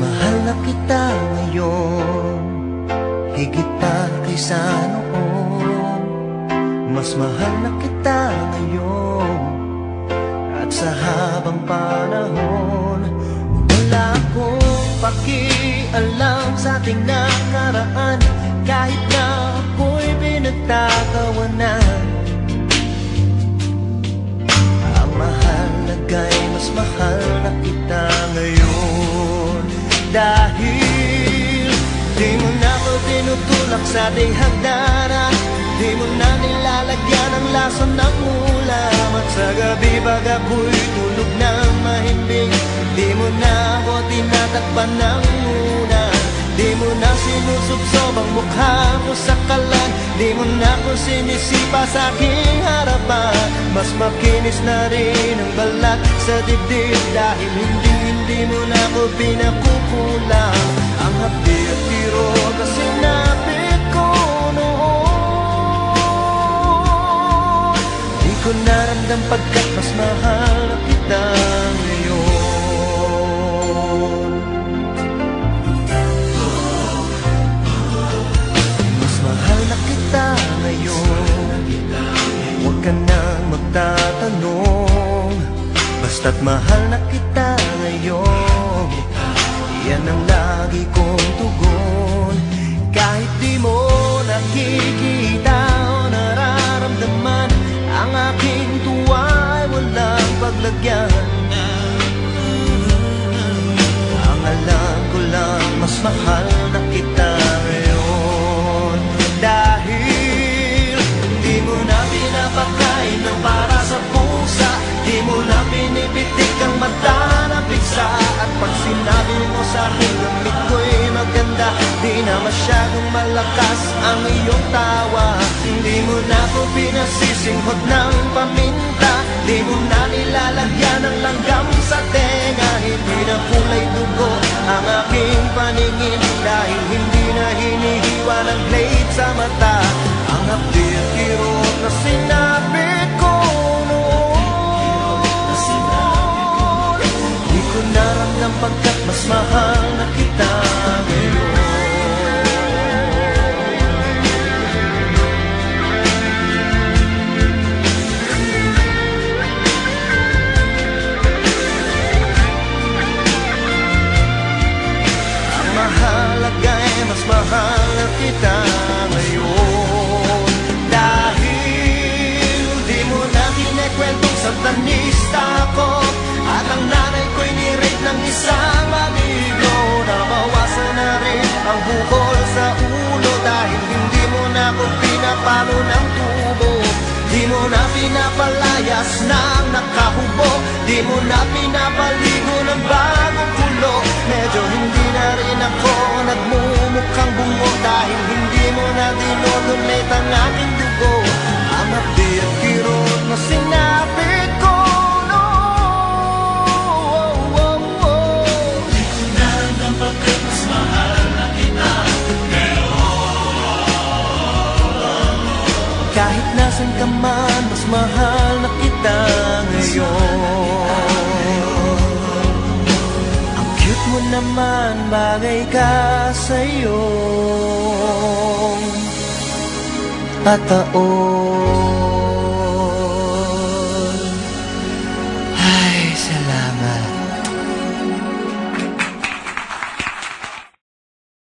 Mahal na kita ngayon Higit pa kaysa noon. Mas mahal na kita ngayon At sa habang panahon Wala akong pakialam sa ating nakaraan. Kahit na ako'y pinagtatawanan Dahil di mo na ako tinutulak sa ating hagdanan Di mo na nilalagyan ang lason ng ulam. At sa gabi pag ako'y tulog ng mahimbing Di mo na ako tinatakpan ng muna Di mo na sinusubsob ang mukha mo sa kalan. Di mo na ako sinisipa sa aking harapan. Mas makinis na rin ang balat sa dibdib. Dahil hindi, hindi mo na ako pinakukulang. Ang hapdi at tiro na sinapit ko noon. Di ko naramdam pagkat mas mahal kita nang magtatanong Basta't mahal na kita ngayon Yan ang lagi kong tugon. Kahit di mo nakikita o nararamdaman Ang aking tuwa ay walang paglagyan. Ang alam ko lang mas mahal na malakas ang iyong tawa. Di mo na ako pinasisinghot ng paminta. Di mo na nilalagyan ng langgam sa tenga. Hindi na kulay dugo ang aking paningin. Dahil hindi na hinihiwa ng blade sa mata. Ang hapdi at kirot na sinapit ko noon. Di ko naramdam pagkat mas mahal na kita pinapalayas ng nakahubo. Di mo na pinapaligo ng bagong kulo Medyo hindi na rin ako nagmumukhang bungo. Dahil hindi mo na dinodonate ang aking Nasan ka man, mas mahal na kita ngayon. Ang cute mo naman, bagay ka sa'yo. Pataon